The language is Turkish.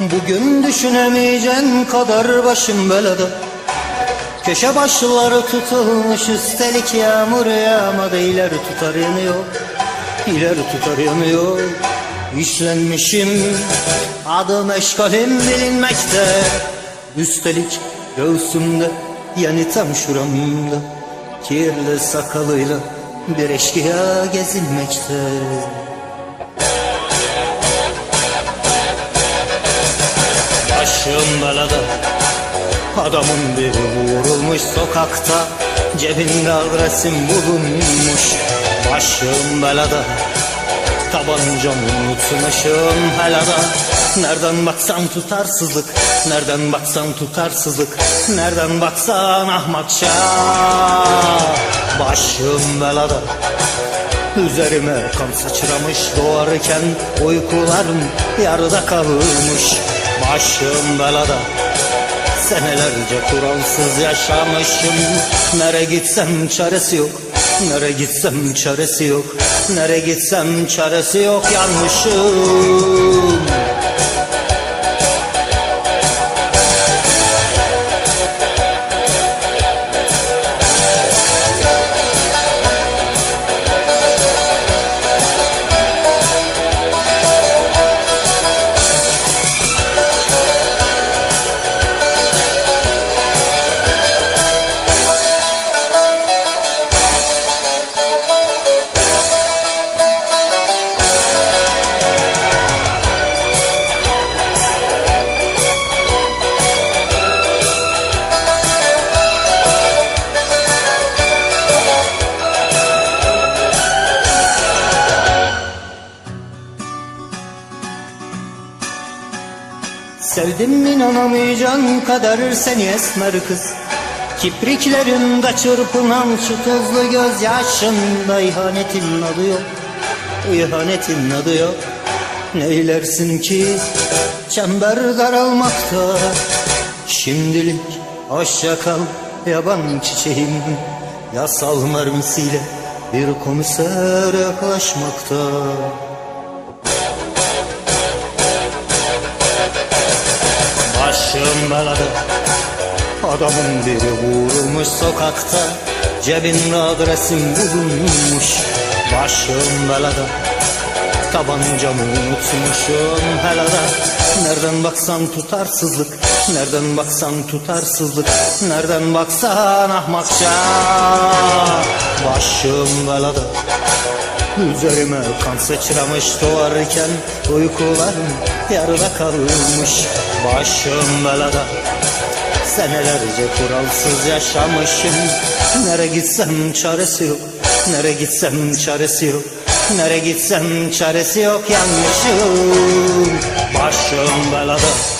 Bugün düşünemeyeceğin kadar başım belada. Köşe başları tutulmuş üstelik yağmur yağmadı. İleri tutar yanıyor İleri tutar yanıyor. İşlenmişim adım eşkalim bilinmekte. Üstelik göğsümde yani tam şuramda Kirli sakalıyla bir eşkıya gezinmekte Başım belada Adamın biri vurulmuş sokakta. Cebinde adresim bulunmuş. Başım belada Tabancamı unutmuşum helada Nereden baksan tutarsızlık Nereden baksan tutarsızlık Nereden baksan ahmakça Başım belada. Üzerime kan sıçramış doğarken Uykularım yarıda kalmış Başım belada. Senelerce kuralsız yaşamışım. Nere gitsem çaresi yok. Nere gitsem çaresi yok. Nere gitsem çaresi yok yanmışım Sevdim inanamayacağın kadar seni esmer kız. Kipriklerinde çırpınan şu tuzlu gözyaşında ihanetin adı yok. İhanetin adı yok. Neylersin ki? Çember daralmakta. Şimdilik hoşça kal yaban çiçeğim. Yasal mermisiyle bir komiser yaklaşmakta Belada. Adamın biri vurulmuş sokakta Cebinde adresim bulunmuş. Başım belada. Tabancamı unutmuşum helada. Nereden baksan tutarsızlık Nereden baksan tutarsızlık Nereden baksan ahmakça. Başım belada Üzerime kan sıçramış doğarken Uykularım yarıda kalmış. Başım belada Senelerce kuralsız yaşamışım. Nere gitsem çaresi yok Nere gitsem çaresi yok. Nere gitsem çaresi yok yanmışım Başım belada